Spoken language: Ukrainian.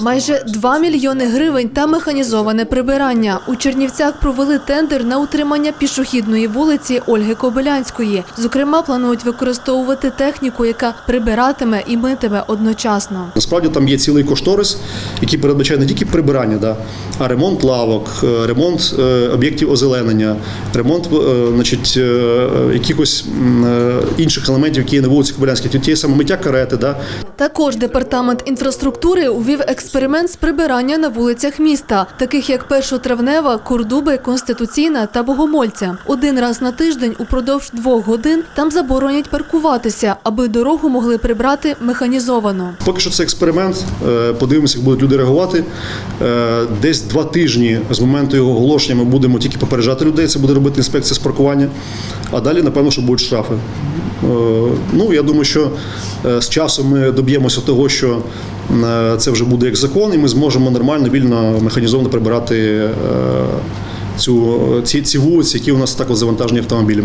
Майже 2 мільйони гривень та механізоване прибирання. У Чернівцях провели тендер на утримання пішохідної вулиці Ольги Кобилянської. Зокрема, планують використовувати техніку, яка прибиратиме і митиме одночасно. Насправді там є цілий кошторис, який передбачає не тільки прибирання, да, а ремонт лавок, е, ремонт е, об'єктів озеленення, ремонт е, значить, якихось інших елементів, які є на вулиці Кобилянській. Ті- Ті саме миття карети, да, Також департамент інфраструктури увів експеримент з прибирання на вулицях міста, таких як Першотравнева, Курдуби, Конституційна та Богомольця. Один раз на тиждень упродовж двох годин там заборонять паркуватися, аби дорогу могли прибрати механізовано. Поки що це експеримент. Е, Подивимося, як будуть люди реагувати. Е, Десь два тижні з моменту його оголошення ми будемо тільки попереджати людей. Це буде робити інспекція з паркування. А далі, напевно, що будуть штрафи. Е, Ну, я думаю, що з часом ми доб'ємося того, що це вже буде як закон, і ми зможемо нормально, вільно, механізовано прибирати е, цю, ці, ці вулиці, які у нас також завантажені автомобілями.